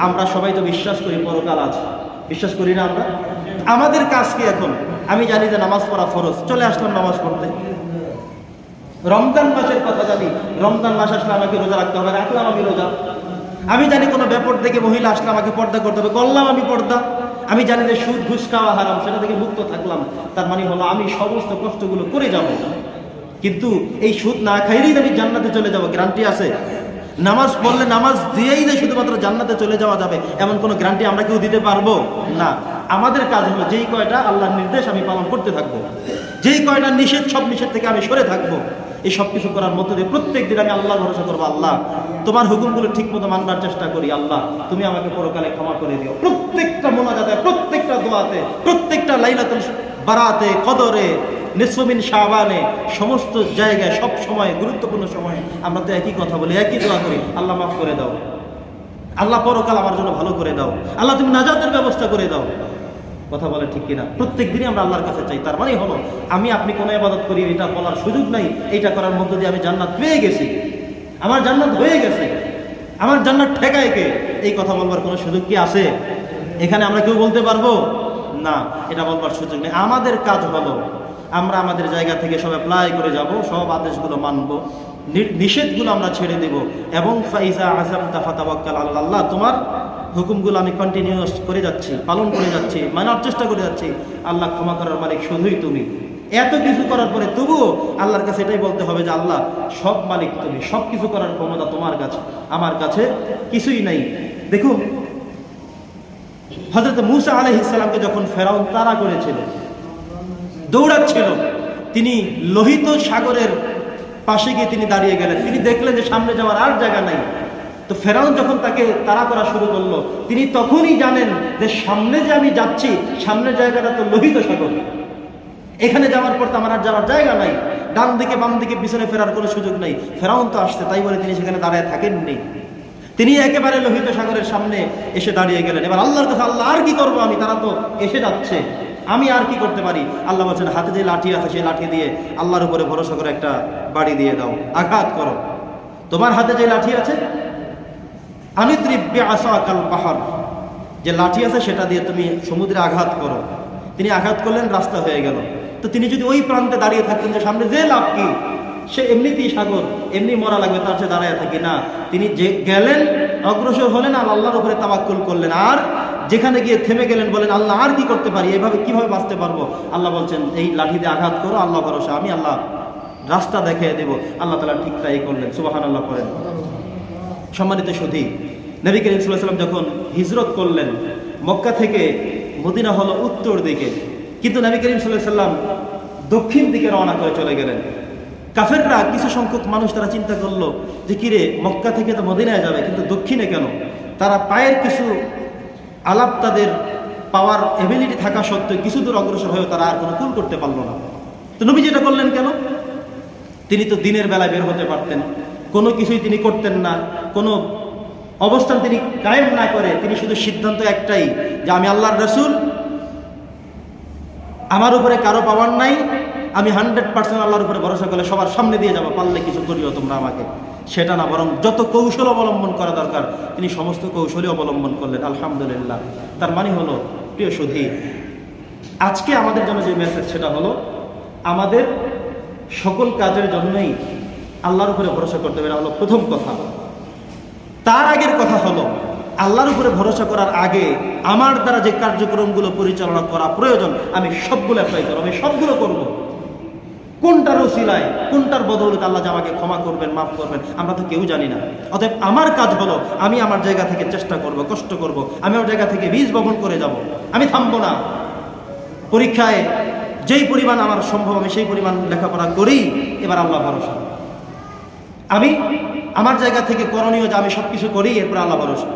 আমরা সবাই তো বিশ্বাস করি পরকাল আছে। বিশ্বাস করি না আমরা? আমাদের কাজ কি এখন? আমি জানি যে নামাজ পড়া ফরজ। চলে আসলাম নামাজ পড়তে। রমজান মাসের কথা জানি। রমজান মাস আসলে আমাকে রোজা রাখতে হবে। রাখলাম আমি রোজা। আমি জানি কোনো ব্যাপার থেকে মহিলা আসলে আমাকে পর্দা করতে হবে। করলাম আমি পর্দা। আমি জানি যে সুদ, ঘুষ খাওয়া হারাম। সেটা থেকে মুক্ত থাকলাম। তার মানে হলো আমি সমস্ত কষ্টগুলো করে যাব। কিন্তু এই সুদ না খাইলেই আমি জান্নাতে চলে যাব। গ্যারান্টি আছে? নামাজ পড়লে নামাজ দিয়েই যে শুধুমাত্র জান্নাতে চলে যাওয়া যাবে, এমন কোনো গ্যারান্টি আমরা কেউ দিতে পারব? না। আমাদের কাজ হলো যেই কয়টা আল্লাহর নির্দেশ আমি পালন করতে থাকব, যেই কয়টা নিষেধ সব নিষেধ থেকে আমি সরে থাকব। এই সব কিছু করার মধ্যে দিয়ে প্রত্যেক দিন আমি আল্লাহ ভরসা করব, আল্লাহ, তোমার হুকুমগুলো ঠিক মতো মানবার চেষ্টা করি, আল্লাহ, তুমি আমাকে পরকালে ক্ষমা করে দিও। প্রত্যেকটা মোনাজাতে, প্রত্যেকটা দোয়াতে, প্রত্যেকটা লাইলাতুল বারাতে, কদরে নিসমিন শাহবানে সমস্ত জায়গায়, সব সময়, গুরুত্বপূর্ণ সময়ে আমরা তো একই কথা বলি, একই দোয়া করি, আল্লাহ মাফ করে দাও। আল্লাহ পরকাল আমার জন্য ভালো করে দাও। আল্লাহ তুমি নাজাতের ব্যবস্থা করে দাও। কথা বলে ঠিক কিনা? প্রত্যেক দিনই আমরা আল্লাহর কাছে চাই। তার মানে হলো, আমি আপনি কোনো ইবাদত করি, এটা বলার সুযোগ নাই, এইটা করার মধ্য দিয়ে আমি জান্নাত পেয়ে গেছি। আমার জান্নাত হয়ে গেছে। আমার জান্নাত ঠেকায় কে? এই কথা বলবার কোনো সুযোগ কি আছে? এখানে আমরা কেউ বলতে পারব? না, এটা বলবার সুযোগ নেই। আমাদের কাজ হলো, আমরা আমাদের জায়গা থেকে সব অ্যাপ্লাই করে যাব, সব আদেশগুলো মানব নিষেধগুলো আমরা ছেড়ে দেব। এবং ফাইজা আজম তাফা তাবাক্কাল আল্লাহ তোমার হুকুমগুলো আমি কন্টিনিউস করে যাচ্ছি, পালন করে যাচ্ছি, মানার চেষ্টা করে যাচ্ছি, আল্লাহ ক্ষমা করার মালিক শুধুই তুমি। এত কিছু করার পরে তবুও আল্লাহর কাছে এটাই বলতে হবে যে, আল্লাহ, সব মালিক তুমি সব কিছু করার ক্ষমতা তোমার কাছে, আমার কাছে কিছুই নাই। দেখুন হজরত মুসা আলহ ইসলামকে যখন ফেরাউন তারা করেছিল, দৌড়াচ্ছিল, তিনি লোহিত সাগরের পাশে গিয়ে তিনি দাঁড়িয়ে গেলেন। তিনি দেখলেন যে সামনে যাওয়ার আর জায়গা নাই। তো ফেরাউন যখন তাকে তাড়া করা শুরু করল, তিনি তখনই জানেন যে সামনে যে আমি যাচ্ছি, সামনের জায়গাটা তো লোহিত সাগর। এখানে যাওয়ার পর তো আমার আর যাওয়ার জায়গা নাই। ডান দিকে, বাম দিকে, পিছনে ফেরার কোনো সুযোগ নেই। ফেরাউন তো আসছে, তাই বলে তিনি সেখানে দাঁড়ায় থাকেননি। তিনি একেবারে লোহিত সাগরের সামনে এসে দাঁড়িয়ে গেলেন। এবার আল্লাহর কাছে আল্লাহ, আর কি করব আমি? তারা তো এসে যাচ্ছে। আমি আর কি করতে পারি? আল্লাহ বলছেন, হাতে যে লাঠি আছে, সেই লাঠি দিয়ে আল্লাহর উপরে ভরসা করে একটা বাড়ি দিয়ে দাও। আঘাত করো। তোমার হাতে যে লাঠি আছে আমি ত্রিব্যে আসা কাল পাহাড়। যে লাঠি আছে সেটা দিয়ে তুমি সমুদ্রে আঘাত করো। তিনি আঘাত করলেন, রাস্তা হয়ে গেল। তো তিনি যদি ওই প্রান্তে দাঁড়িয়ে থাকতেন যে সামনে যে লাভ কি, সে এমনিতেই সাগর, এমনি মরা লাগবে, তার সে দাঁড়ায় থাকি না। তিনি যে গেলেন, অগ্রসর হলেন আর আল্লাহর উপরে তাবাক্কুল করলেন। আর যেখানে গিয়ে থেমে গেলেন, বলেন, আল্লাহ, আর কি করতে পারি? এভাবে কীভাবে বাঁচতে পারব? আল্লাহ বলছেন, এই লাঠিতে আঘাত করো, আল্লাহ ভরসা, আমি আল্লাহ রাস্তা দেখিয়ে দেবো। আল্লাহ তালা ঠিক তাই করলেন। সুবাহান আল্লাহ করেন সম্মানিত সুধী নবী করিম সাল্লাম যখন হিজরত করলেন, মক্কা থেকে মদিনা হলো উত্তর দিকে। কিন্তু নবী করিম সাল্লাহ সাল্লাম দক্ষিণ দিকে রওনা করে চলে গেলেন। কাফেররা কিছু সংখ্যক মানুষ তারা চিন্তা করল যে, কিরে, মক্কা থেকে তো মদিনায় যাবে, কিন্তু দক্ষিণে কেন? তারা পায়ের কিছু আলাপ তাদের পাওয়ার এবিলিটি থাকা সত্ত্বেও কিছু দূর অগ্রসর হয়েও তারা আর কোনো কুল করতে পারল না। তো নবী যেটা করলেন কেন? তিনি তো দিনের বেলায় বের হতে পারতেন। কোনো কিছুই তিনি করতেন না, কোনো অবস্থান তিনি কায়েম না করে, তিনি শুধু সিদ্ধান্ত একটাই যে আমি আল্লাহর রসুল, আমার উপরে কারও পাওয়ার নাই, আমি হান্ড্রেড পার্সেন্ট আল্লাহর উপরে ভরসা করলে সবার সামনে দিয়ে যাব, পারলে কিছু করিও তোমরা আমাকে। সেটা না, বরং যত কৌশল অবলম্বন করা দরকার, তিনি সমস্ত কৌশলই অবলম্বন করলেন, আলহামদুলিল্লাহ। তার মানে হলো, প্রিয় সুধী, আজকে আমাদের জন্য যে মেসেজ সেটা হলো, আমাদের সকল কাজের জন্যই আল্লাহর উপরে ভরসা করতে হবে, এটা হলো প্রথম কথা। তার আগের কথা হলো, আল্লাহর উপরে ভরসা করার আগে আমার দ্বারা যে কার্যক্রমগুলো পরিচালনা করা প্রয়োজন, আমি সবগুলো অ্যাপ্লাই করব, আমি সবগুলো করব। কোনটার ওসিলায়, কোনটার বদৌলতে আল্লাহ আমাকে ক্ষমা করবেন, মাফ করবেন, আমরা তো কেউ জানি না। অতএব আমার কাজ হলো, আমি আমার জায়গা থেকে চেষ্টা করব, কষ্ট করব, আমি আমার জায়গা থেকে বীজ বপন করে যাব, আমি থামবো না। পরীক্ষায় যেই পরিমাণ আমার সম্ভব, আমি সেই পরিমাণ লেখাপড়া করি, এবার আল্লাহ ভরসা। আমি আমার জায়গা থেকে করণীয় যে আমি সব কিছু করি এরপর আল্লাহ ভরসা।